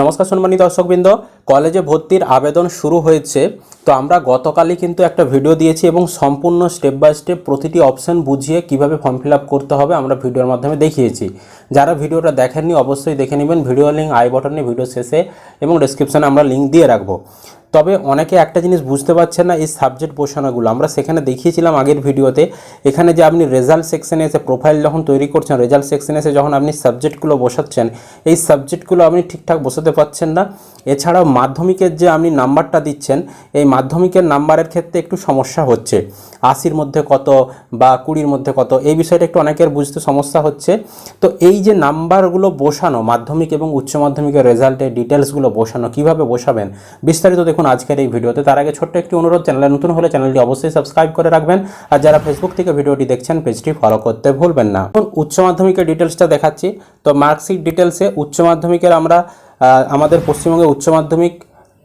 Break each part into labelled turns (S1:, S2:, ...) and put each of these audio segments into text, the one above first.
S1: নমস্কার সম্মানিত দর্শকবৃন্দ। কলেজে ভর্তির আবেদন শুরু হয়েছে। তো আমরা গতকালই কিন্তু একটা ভিডিও দিয়েছি এবং সম্পূর্ণ স্টেপ বাই স্টেপ প্রতিটি অপশন বুঝিয়ে কীভাবে ফর্ম ফিল করতে হবে আমরা ভিডিওর মাধ্যমে দেখিয়েছি। যারা ভিডিওটা দেখেননি অবশ্যই দেখে নেবেন। ভিডিও লিঙ্ক আই বটনে ভিডিও শেষে এবং ডিসক্রিপশানে আমরা লিঙ্ক দিয়ে রাখব। তবে অনেকে একটা জিনিস বুঝতে পারছেন না এই সাবজেক্ট বসানোগুলো। আমরা সেখানে দেখিয়েছিলাম আগের ভিডিওতে, এখানে যে আপনি রেজাল্ট সেকশনে এসে প্রোফাইল যখন তৈরি করছেন রেজাল্ট সেকশনে এসে যখন আপনি সাবজেক্টগুলো বসাচ্ছেন, এই সাবজেক্টগুলো আপনি ঠিকঠাক বসাতে পারছেন না। এছাড়াও মাধ্যমিকের যে আপনি নাম্বারটা দিচ্ছেন, এই মাধ্যমিকের নাম্বারের ক্ষেত্রে একটু সমস্যা হচ্ছে। আশির মধ্যে কত বা কুড়ির মধ্যে কত, এই বিষয়টা একটু অনেকের বুঝতে সমস্যা হচ্ছে। তো এই যে নাম্বারগুলো বসানো, মাধ্যমিক এবং উচ্চ মাধ্যমিকের রেজাল্টের ডিটেলসগুলো বসানো, কীভাবে বসাবেন, বিস্তারিত দেখুন আজকের এই ভিডিওতে। তার আগে ছোট্ট একটি অনুরোধ, চ্যানেলে নতুন হলে চ্যানেলটি অবশ্যই সাবস্ক্রাইব করে রাখবেন। আর যারা ফেসবুক থেকে ভিডিওটি দেখছেন, পেজটি ফলো করতে ভুলবেন না। এখন উচ্চ মাধ্যমিকের ডিটেলসটা দেখাচ্ছি। তো মার্কশিট ডিটেলসে উচ্চ মাধ্যমিকের আমরা আমাদের পশ্চিমবঙ্গে উচ্চ মাধ্যমিক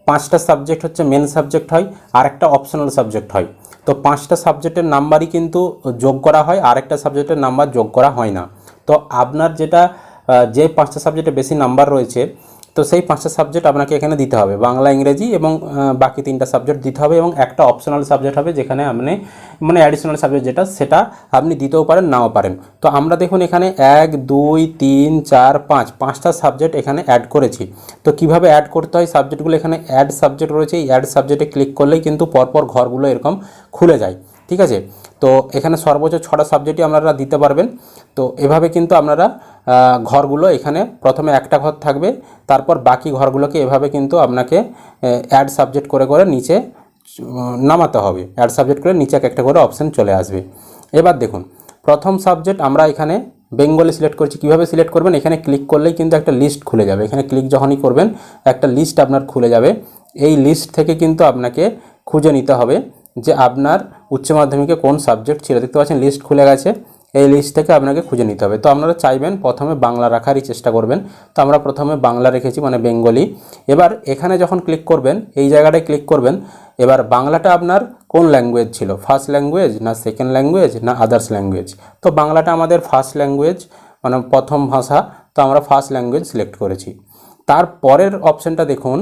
S1: পাঁচটা সাবজেক্ট হচ্ছে মেন সাবজেক্ট হয়, আর একটা অপশনাল সাবজেক্ট হয়। তো পাঁচটা সাবজেক্টের নাম্বারই কিন্তু যোগ করা হয়, আর একটা সাবজেক্টের নাম্বার যোগ করা হয় না। তো আপনার যেটা যে পাঁচটা সাবজেক্টে বেশি নাম্বার রয়েছে তো সেই পাঁচটা সাবজেক্ট আপনাকে এখানে দিতে হবে। বাংলা, ইংরেজি এবং বাকি তিনটা সাবজেক্ট দিতে হবে এবং একটা অপশনাল সাবজেক্ট হবে যেখানে আপনি মানে অ্যাডিশনাল সাবজেক্ট যেটা, সেটা আপনি দিতেও পারেন, নাও পারেন। তো আমরা দেখুন এখানে এক, দুই, তিন, চার, পাঁচ, পাঁচটা সাবজেক্ট এখানে অ্যাড করেছি। তো কীভাবে অ্যাড করতে হয় সাবজেক্টগুলো এখানে অ্যাড সাবজেক্ট রয়েছে। এই অ্যাড সাবজেক্টে ক্লিক করলেই কিন্তু পরপর ঘরগুলো এরকম খুলে যায়। ঠিক আছে? তো এখানে সর্বোচ্চ ছটা সাবজেক্টই আপনারা দিতে পারবেন। তো এভাবে কিন্তু আপনারা ঘরগুলো এখানে প্রথমে একটা ঘর থাকবে, তারপর বাকি ঘরগুলোকে এভাবে কিন্তু আপনাকে অ্যাড সাবজেক্ট করে করে নিচে নামাতে হবে। অ্যাড সাবজেক্ট করে নিচে এক একটা করে অপশান চলে আসবে। এবার দেখুন, প্রথম সাবজেক্ট আমরা এখানে বেঙ্গলি সিলেক্ট করছি। কীভাবে সিলেক্ট করবেন? এখানে ক্লিক করলেই কিন্তু একটা লিস্ট খুলে যাবে। এখানে ক্লিক যখনই করবেন, একটা লিস্ট আপনার খুলে যাবে। এই লিস্ট থেকে কিন্তু আপনাকে খুঁজে নিতে হবে যে আপনার উচ্চ মাধ্যমিকে কোন সাবজেক্ট ছিল? দেখতে পাচ্ছেন লিস্ট খুলে গেছে। এই লিস্ট থেকে আপনাকে খুঁজে নিতে হবে। তো আপনারা চাইবেন প্রথমে বাংলা রাখারই চেষ্টা করবেন। তো আমরা প্রথমে বাংলা রেখেছি মানে বেঙ্গলি। এবার এখানে যখন ক্লিক করবেন, এই জায়গাটায় ক্লিক করবেন, এবার বাংলাটা আপনার কোন ল্যাঙ্গুয়েজ ছিল? ফার্স্ট ল্যাঙ্গুয়েজ না সেকেন্ড ল্যাঙ্গুয়েজ না আদার্স ল্যাঙ্গুয়েজ তো বাংলাটা আমাদের ফার্স্ট ল্যাঙ্গুয়েজ মানে প্রথম ভাষা। তো আমরা ফার্স্ট ল্যাঙ্গুয়েজ সিলেক্ট করেছি। তারপরের অপশানটা দেখুন।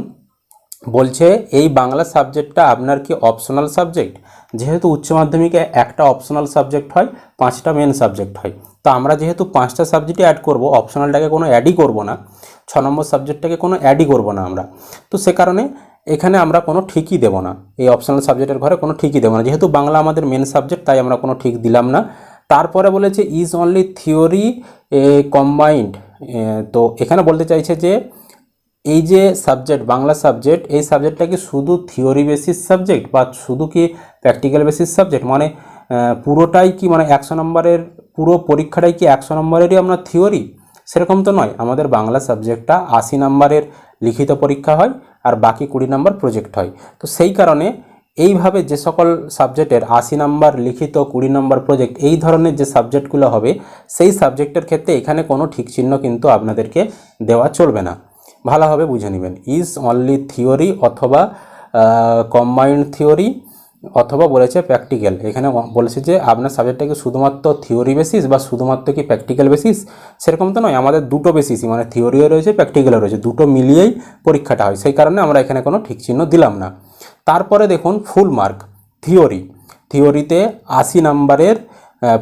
S1: বলছে, এই বাংলা সাবজেক্টটা আপনার কি অপশনাল সাবজেক্ট যেহেতু উচ্চ মাধ্যমিকে একটা অপশনাল সাবজেক্ট হয়, পাঁচটা মেন সাবজেক্ট হয়। তো আমরা যেহেতু পাঁচটা সাবজেক্টই অ্যাড করব অপশনালটাকে কোনো অ্যাডই করব না। ছ নম্বর সাবজেক্টটাকে কোনো অ্যাডই করব না আমরা। তো সে কারণে এখানে আমরা কোনো ঠিকই দেবো না। এই অপশনাল সাবজেক্টের ঘরে কোনো ঠিকই দেবো না। যেহেতু বাংলা আমাদের মেন সাবজেক্ট তাই আমরা কোনো ঠিক দিলাম না। তারপরে বলেছে ইজ অনলি থিওরি কম্বাইন্ড তো এখানে বলতে চাইছে যে এই যে সাবজেক্ট বাংলা সাবজেক্ট এই সাবজেক্টটা কি শুধু থিওরি বেসিস সাবজেক্ট বা শুধু কি প্র্যাকটিক্যাল বেসিস সাবজেক্ট মানে পুরোটাই কি মানে একশো নম্বরের, পুরো পরীক্ষাটাই কি একশো নম্বরেরই আপনার থিওরি সেরকম তো নয়। আমাদের বাংলা সাবজেক্টটা আশি নম্বরের লিখিত পরীক্ষা হয় আর বাকি কুড়ি নম্বর প্রজেক্ট হয়। তো সেই কারণে এইভাবে যে সকল সাবজেক্টের আশি নাম্বার লিখিত, কুড়ি নম্বর প্রজেক্ট এই ধরনের যে সাবজেক্টগুলো হবে, সেই সাবজেক্টের ক্ষেত্রে এখানে কোনো ঠিক চিহ্ন কিন্তু আপনাদেরকে দেওয়া চলবে না। ভালোভাবে বুঝে নেবেন। ইজ অনলি থিওরি অথবা কম্বাইন্ড থিওরি অথবা বলেছে প্র্যাকটিক্যাল এখানে বলেছে যে আপনার সাবজেক্টটা কি শুধুমাত্র থিওরি বেসিস বা শুধুমাত্র কি প্র্যাকটিক্যাল বেসিস সেরকম তো নয়, আমাদের দুটো বেসিসই মানে থিওরিও রয়েছে প্র্যাকটিক্যালও রয়েছে, দুটো মিলিয়েই পরীক্ষাটা হয়। সেই কারণে আমরা এখানে কোনো ঠিক চিহ্ন দিলাম না। তারপরে দেখুন ফুল মার্ক থিওরি থিওরিতে আশি নাম্বারের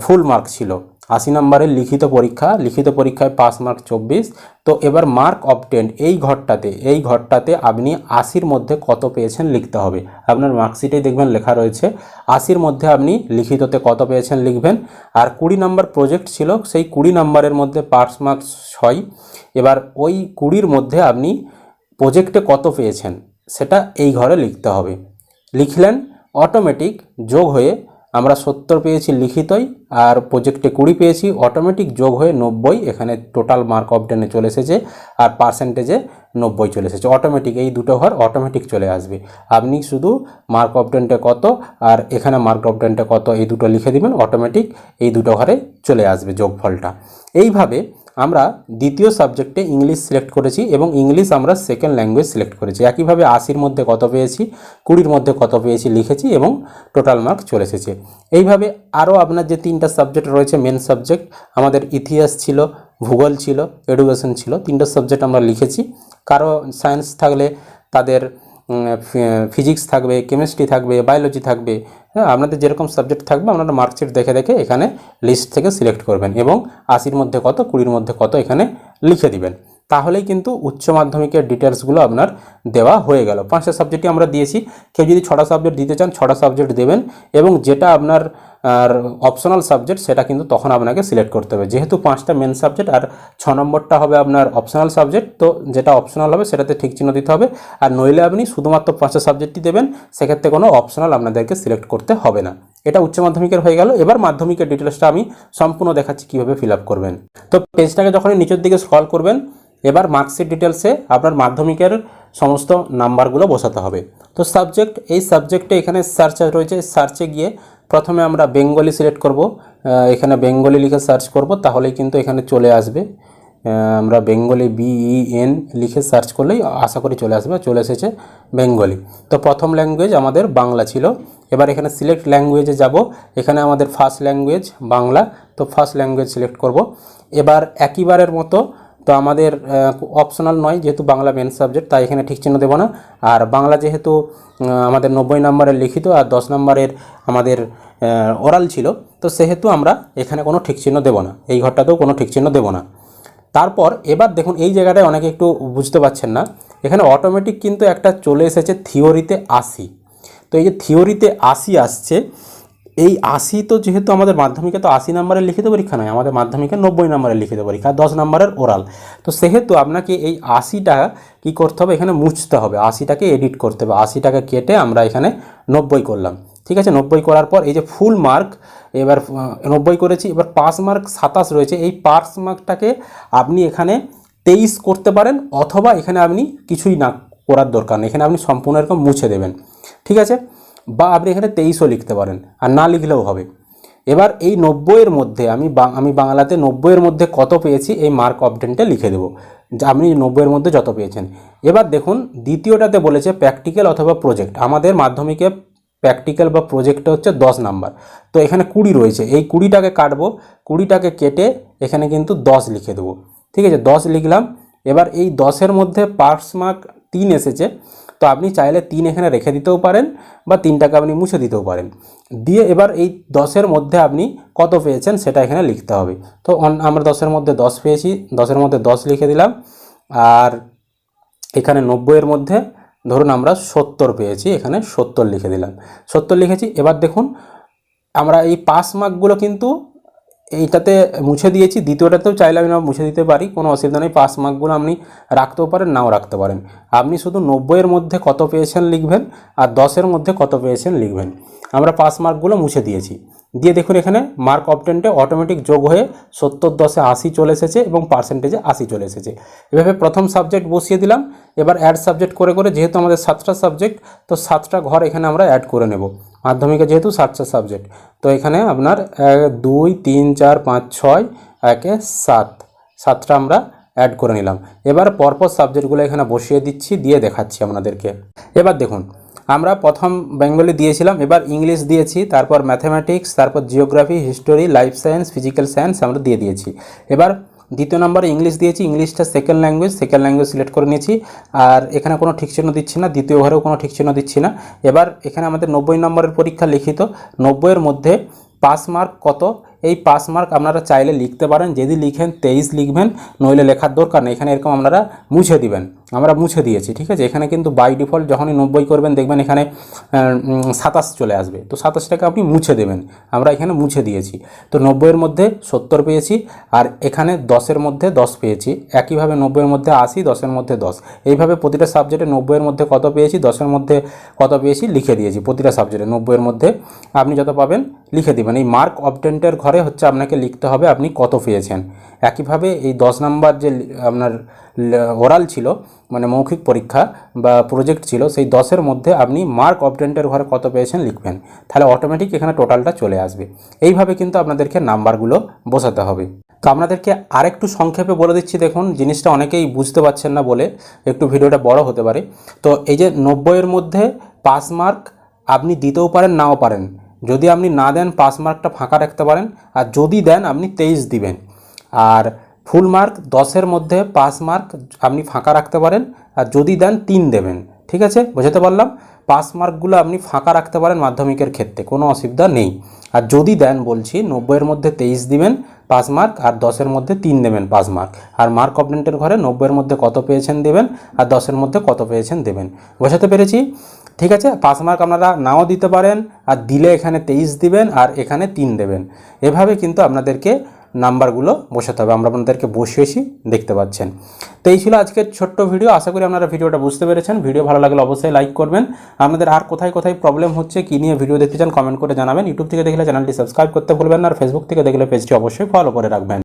S1: ফুল মার্ক ছিল। আশি নম্বরের লিখিত পরীক্ষা, লিখিত পরীক্ষায় পাস মার্ক চব্বিশ। তো এবার মার্ক অবটেন্ড এই ঘরটাতে এই ঘরটাতে আপনি আশির মধ্যে কত পেয়েছেন লিখতে হবে। আপনার মার্কশিটেই দেখবেন লেখা রয়েছে, আশির মধ্যে আপনি লিখিততে কত পেয়েছেন লিখবেন। আর কুড়ি নম্বর প্রজেক্ট ছিল, সেই কুড়ি নম্বরের মধ্যে পাস মার্ক ছয়। এবার ওই কুড়ির মধ্যে আপনি প্রজেক্টে কত পেয়েছেন, সেটা এই ঘরে লিখতে হবে। লিখলেন, অটোমেটিক যোগ হয়ে আমরা সত্তর পেয়েছি লিখিতই আর প্রজেক্টে কুড়ি পেয়েছি অটোমেটিক যোগ হয়ে নব্বই, এখানে টোটাল মার্ক অফ ডেনে চলে এসেছে আর পার্সেন্টেজে নব্বই চলে এসেছে। অটোমেটিক এই দুটো ঘর অটোমেটিক চলে আসবে। আপনি শুধু মার্ক অফ টেনটা কত আর এখানে মার্ক অফ ডেনটা কত এই দুটো লিখে দিবেন অটোমেটিক এই দুটো ঘরে চলে আসবে যোগফলটা। এইভাবে আমরা দ্বিতীয় সাবজেক্টে ইংলিশ সিলেক্ট করেছি এবং ইংলিশ আমরা সেকেন্ড ল্যাঙ্গুয়েজ সিলেক্ট করেছি। একইভাবে আশির মধ্যে কত পেয়েছি, কুড়ির মধ্যে কত পেয়েছি লিখেছি এবং টোটাল মার্ক চলে এসেছে। এইভাবে আরও আপনার যে তিনটা সাবজেক্ট রয়েছে মেন সাবজেক্ট আমাদের ইতিহাস ছিল, ভূগোল ছিল এডুকেশন ছিল, তিনটা সাবজেক্ট আমরা লিখেছি। কারও সায়েন্স থাকলে তাদের ফিজিক্স থাকবে কেমিস্ট্রি থাকবে বায়োলজি থাকবে হ্যাঁ আপনাদের যেরকম সাবজেক্ট থাকবে, আপনারা মার্কশিট দেখে দেখে এখানে লিস্ট থেকে সিলেক্ট করবেন এবং আশির মধ্যে কত, কুড়ির মধ্যে কত এখানে লিখে দিবেন। তাহলেই কিন্তু উচ্চ মাধ্যমিকের ডিটেলসগুলো আপনার দেওয়া হয়ে গেল। পাঁচটা সাবজেক্টই আমরা দিয়েছি। কেউ যদি ছটা সাবজেক্ট দিতে চান, ছটা সাবজেক্ট দেবেন এবং যেটা আপনার, আর অপশনাল সাবজেক্ট সেটা কিন্তু তখন আপনাকে সিলেক্ট করতে হবে। যেহেতু পাঁচটা মেন সাবজেক্ট আর ছ নম্বরটা হবে আপনার অপশনাল সাবজেক্ট তো যেটা অপশনাল হবে সেটাতে ঠিক চিহ্ন দিতে হবে। আর নইলে আপনি শুধুমাত্র পাঁচটা সাবজেক্টই দেবেন, সেক্ষেত্রে কোনো অপশনাল আপনাদেরকে সিলেক্ট করতে হবে না। এটা উচ্চ মাধ্যমিকের হয়ে গেল। এবার মাধ্যমিকের ডিটেলসটা আমি সম্পূর্ণ দেখাচ্ছি কীভাবে ফিল করবেন। তো পেজটাকে যখনই নিচের দিকে স্ক্রল করবেন এবার মার্কশিট ডিটেলসে আপনার মাধ্যমিকের সমস্ত নাম্বারগুলো বসাতে হবে। তো সাবজেক্ট এই সাবজেক্টে এখানে সার্চ রয়েছে। সার্চে গিয়ে প্রথমে আমরা বেঙ্গলি সিলেক্ট করব। এখানে বেঙ্গলি লিখে সার্চ করব, তাহলেই কিন্তু এখানে চলে আসবে। আমরা বেঙ্গলি বিইএন লিখে সার্চ করলেই আশা করি চলে আসবে, চলে এসেছে বেঙ্গলি তো প্রথম ল্যাঙ্গুয়েজ আমাদের বাংলা ছিল। এবার এখানে সিলেক্ট ল্যাঙ্গুয়েজে যাব। এখানে আমাদের ফার্স্ট ল্যাঙ্গুয়েজ বাংলা। তো ফার্স্ট ল্যাঙ্গুয়েজ সিলেক্ট করব। এবার একইবারের মতো তো আমাদের অপশনাল নয়, যেহেতু বাংলা মেন সাবজেক্ট তাই এখানে ঠিক চিহ্ন দেবো না। আর বাংলা যেহেতু আমাদের নব্বই নম্বরের লিখিত আর দশ নম্বরের আমাদের ওরাল ছিল, তো সেহেতু আমরা এখানে কোনো ঠিক চিহ্ন দেবো না। এই ঘরটাতেও কোনো ঠিক চিহ্ন দেবো না। তারপর এবার দেখুন, এই জায়গাটায় অনেকে একটু বুঝতে পারছেন না। এখানে অটোমেটিক কিন্তু একটা চলে এসেছে থিওরিতে আশি। তো এই যে থিওরিতে আশি আসছে এই আশি তো যেহেতু আমাদের মাধ্যমিকে, তো আশি নম্বরের লিখিত পরীক্ষা নয়, আমাদের মাধ্যমিকে নব্বই নম্বরের লিখিত পরীক্ষা, দশ নম্বরের ওরাল। তো সেহেতু আপনাকে এই আশিটা কি করতে হবে? এখানে মুছতে হবে, আশিটাকে এডিট করতে হবে, আশিটাকে কেটে আমরা এখানে নব্বই করলাম। ঠিক আছে? নব্বই করার পর এই যে ফুল মার্ক এবার নব্বই করেছি, এবার পাস মার্ক সাতাশ রয়েছে, এই পাস মার্কটাকে আপনি এখানে তেইশ করতে পারেন, অথবা এখানে আপনি কিছুই না করার দরকার নেই, এখানে আপনি সম্পূর্ণ এরকম মুছে দেবেন। ঠিক আছে? বা আপনি এখানে তেইশও লিখতে পারেন, আর না লিখলেও হবে। এবার এই নব্বইয়ের মধ্যে আমি আমি বাংলাতে নব্বইয়ের মধ্যে কত পেয়েছি, এই মার্ক অপডেনটা লিখে দেবো। যা, আপনি নব্বইয়ের মধ্যে যত পেয়েছেন। এবার দেখুন, দ্বিতীয়টাতে বলেছে প্র্যাকটিক্যাল অথবা প্রজেক্ট আমাদের মাধ্যমিকে প্র্যাকটিক্যাল বা প্রজেক্টটা হচ্ছে দশ নাম্বার। তো এখানে কুড়ি রয়েছে। এই কুড়িটাকে কাটবো, কুড়িটাকে কেটে এখানে কিন্তু দশ লিখে দেবো। ঠিক আছে, দশ লিখলাম। এবার এই দশের মধ্যে পার্স মার্ক তিন এসেছে। তো আপনি চাইলে তিন এখানে রেখে দিতেও পারেন বা তিনটাকে আপনি মুছে দিতেও পারেন। দিয়ে এবার এই দশের মধ্যে আপনি কত পেয়েছেন সেটা এখানে লিখতে হবে। তো আমরা দশের মধ্যে দশ পেয়েছি, দশের মধ্যে দশ লিখে দিলাম। আর এখানে নব্বইয়ের মধ্যে ধরুন আমরা সত্তর পেয়েছি, এখানে সত্তর লিখে দিলাম। সত্তর লিখেছি, এবার দেখুন, আমরা এই পাস মার্কগুলো কিন্তু এইটাতে মুছে দিয়েছি, দ্বিতীয়টাতেও চাইলে আমি মুছে দিতে পারি, কোনো অসুবিধা নেই পাস মার্কগুলো আপনি রাখতেও পারেন, নাও রাখতে পারেন। আপনি শুধু নব্বইয়ের মধ্যে কত পেয়েছেন লিখবেন, আর দশের মধ্যে কত পেয়েছেন লিখবেন। আমরা পাস মার্কগুলো মুছে দিয়েছি। দিয়ে দেখুন এখানে মার্ক অপটেন্টে অটোমেটিক যোগ হয়ে সত্তর দশে আশি চলে এসেছে এবং পার্সেন্টেজে আশি চলে এসেছে। এভাবে প্রথম সাবজেক্ট বসিয়ে দিলাম, এবার অ্যাড সাবজেক্ট করে করে যেহেতু আমাদের সাতটা সাবজেক্ট তো সাতটা ঘর এখানে আমরা অ্যাড করে নেব। মাধ্যমিকে যেহেতু সাতটা সাবজেক্ট তো এখানে আপনার দুই, তিন, চার, পাঁচ, ছয়, একে সাত, সাতটা আমরা অ্যাড করে নিলাম। এবার পরপর সাবজেক্টগুলো এখানে বসিয়ে দিচ্ছি, দিয়ে দেখাচ্ছি আপনাদেরকে। এবার দেখুন আমরা প্রথম বেঙ্গলি দিয়েছিলাম, এবার ইংলিশ দিয়েছি, তারপর ম্যাথামেটিক্স তারপর geography history life science physical science আমরা দিয়ে দিয়েছি। এবার দ্বিতীয় নম্বরে ইংলিশ দিয়েছি, ইংলিশটা second language second language select করে নিয়েছি, আর এখানে কোনো ঠিক চিহ্ন দিচ্ছি না, দ্বিতীয় ঘরেও কোনো ঠিক চিহ্ন দিচ্ছি না। এবার এখানে আমাদের নব্বই নম্বরের পরীক্ষা লিখিত, নব্বইয়ের মধ্যে পাস মার্ক কত? এই পাস মার্ক আপনারা চাইলে লিখতে পারেন, যদি লিখেন তেইশ লিখবেন, নইলে লেখার দরকার নেই, এখানে এরকম আপনারা মুছে দিবেন। আমরা মুছে দিয়েছি, ঠিক আছে? এখানে কিন্তু বাই ডিফল্ট যখনই নব্বই করবেন, দেখবেন এখানে সাতাশ চলে আসবে। তো সাতাশটাকে আপনি মুছে দেবেন। আমরা এখানে মুছে দিয়েছি। তো নব্বইয়ের মধ্যে সত্তর পেয়েছি, আর এখানে দশের মধ্যে দশ পেয়েছি। একইভাবে নব্বইয়ের মধ্যে আশি, দশের মধ্যে দশ। এইভাবে প্রতিটা সাবজেক্টে নব্বইয়ের মধ্যে কত পেয়েছি, দশের মধ্যে কত পেয়েছি, লিখে দিয়েছি প্রতিটা সাবজেক্টে নব্বইয়ের মধ্যে আপনি যত পাবেন, লিখে দিবেন। এই মার্ক অবটেন্টের ঘরে হচ্ছে আপনাকে লিখতে হবে আপনি কত পেয়েছেন। একইভাবে এই দশ নাম্বার যে, আপনার ওরাল ছিল মানে মৌখিক পরীক্ষা বা প্রজেক্ট ছিল, সেই দশের মধ্যে আপনি মার্ক অবটেন্টের ঘরে কত পেয়েছেন লিখবেন। তাহলে অটোমেটিক এখানে টোটালটা চলে আসবে। এইভাবে কিন্তু আপনাদেরকে নাম্বারগুলো বসাতে হবে। তো আপনাদেরকে আরেকটু সংক্ষেপে বলে দিচ্ছি, দেখুন, জিনিসটা অনেকেই বুঝতে পারছেন না বলে একটু ভিডিওটা বড় হতে পারে। তো এই যে নব্বইয়ের মধ্যে পাস মার্ক আপনি দিতেও পারেন, নাও পারেন। যদি আপনি না দেন পাস মার্কটা ফাঁকা রাখতে পারেন। আর যদি দেন, আপনি তেইশ দিবেন। আর ফুল মার্ক, দশের মধ্যে পাস মার্ক আপনি ফাঁকা রাখতে পারেন আর যদি দেন তিন দেবেন, ঠিক আছে? বোঝাতে পারলাম? পাস মার্কগুলো আপনি ফাঁকা রাখতে পারেন মাধ্যমিকের ক্ষেত্রে, কোনো অসুবিধা নেই। আর যদি দেন বলছি, নব্বইয়ের মধ্যে তেইশ দিবেন পাস মার্ক আর দশের মধ্যে তিন দেবেন পাস মার্ক। আর মার্ক অপডেন্টের ঘরে নব্বইয়ের মধ্যে কত পেয়েছেন দেবেন আর দশের মধ্যে কত পেয়েছেন দেবেন, বোঝাতে পেরেছি? ঠিক আছে? পাস মার্ক আপনারা নাও দিতে পারেন আর দিলে এখানে তেইশ দিবেন আর এখানে তিন দেবেন। এভাবে কিন্তু আপনাদেরকে নাম্বারগুলো বসাতে হবে। আমরা আপনাদেরকে বসিয়েছি দেখতে পাচ্ছেন। তো এই ছিল আজকের ছোট্ট ভিডিও। আশা করি আপনারা ভিডিওটা বুঝতে পেরেছেন। ভিডিও ভালো লাগলে অবশ্যই লাইক করবেন। আপনাদের আর কোথায় কোথায় প্রবলেম হচ্ছে, কী নিয়ে ভিডিও দেখতে চান কমেন্ট করে জানাবেন। ইউটিউব থেকে দেখলে চ্যানেলটি সাবস্ক্রাইব করতে ভুলবেন আর ফেসবুক থেকে দেখলে পেজটি অবশ্যই ফলো করে রাখবেন।